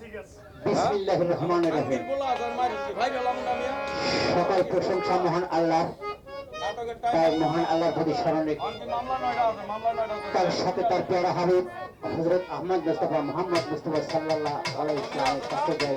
ঠিক আছে। রহিম। আমি সকল প্রশংসা মহান আল্লাহ। তার মহান আল্লাহর প্রতি স্মরণ তার সাথে তার পেয়ারা হাবিব হজরত আহমদ মুস্তফা মোহাম্মদ মুস্তফা সাল্লাল্লাহ আলাইহি ইসলামের কাছে যাই